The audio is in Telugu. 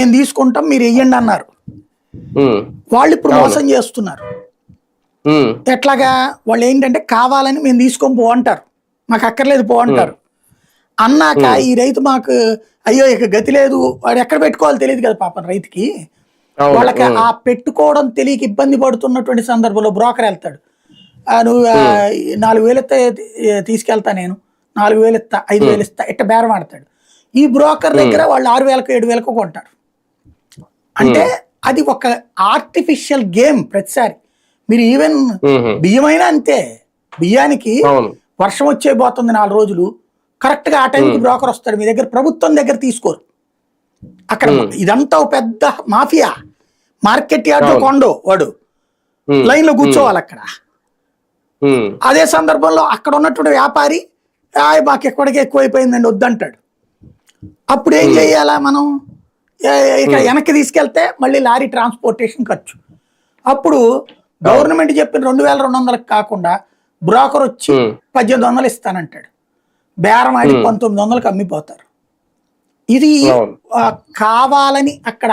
మేము తీసుకుంటాం మీరు వెయ్యండి అన్నారు. వాళ్ళు ఇప్పుడు మోసం చేస్తున్నారు. ఎట్లాగా? వాళ్ళు ఏంటంటే కావాలని మేము తీసుకొని పో అంటారు. మాకు అక్కర్లేదు పో అంటారు. అన్నాక ఈ రైతు మాకు అయ్యో ఇక గతి లేదు. వాడు ఎక్కడ పెట్టుకోవాలో తెలియదు కదా పాపం రైతుకి. వాళ్ళకి ఆ పెట్టుకోవడం తెలియక ఇబ్బంది పడుతున్నటువంటి సందర్భంలో బ్రోకర్ వెళ్తాడు. ఆ, నువ్వు నాలుగు వేలు ఇస్తే తీసుకెళ్తా నేను. నాలుగు వేలు ఇస్తా ఐదు వేలు ఇస్తా ఇట్ట బేరం ఆడతాడు. ఈ బ్రోకర్ దగ్గర వాళ్ళు ఆరు వేలకు ఏడు వేలకు కొంటారు. అంటే అది ఒక ఆర్టిఫిషియల్ గేమ్ ప్రతిసారి. మీరు ఈవెన్ బియ్యమైనా అంతే బియ్యానికి వర్షం వచ్చే పోతుంది నాలుగు రోజులు కరెక్ట్గా ఆ టైంకి బ్రోకర్ వస్తాడు మీ దగ్గర ప్రభుత్వం దగ్గర తీసుకోరు. అక్కడ ఇదంతా పెద్ద మాఫియా. మార్కెట్ యార్డ్ కొండో వాడు. లైన్లో కూర్చోవాలి అక్కడ. అదే సందర్భంలో అక్కడ ఉన్నటువంటి వ్యాపారి "ఆయ్, మాకు ఎక్కడికి ఎక్కువైపోయిందండి వద్దంటాడు. అప్పుడు ఏం చేయాలా మనం? ఇక వెనక్కి తీసుకెళ్తే మళ్ళీ లారీ ట్రాన్స్పోర్టేషన్ ఖర్చు. అప్పుడు గవర్నమెంట్ చెప్పిన రెండు వేల రెండు వందలకు కాకుండా బ్రోకర్ వచ్చి పద్దెనిమిది వందలు ఇస్తానంటాడు. బేరం ఆడి పంతొమ్మిది వందలకు అమ్మిపోతారు. ఇది కావాలని అక్కడ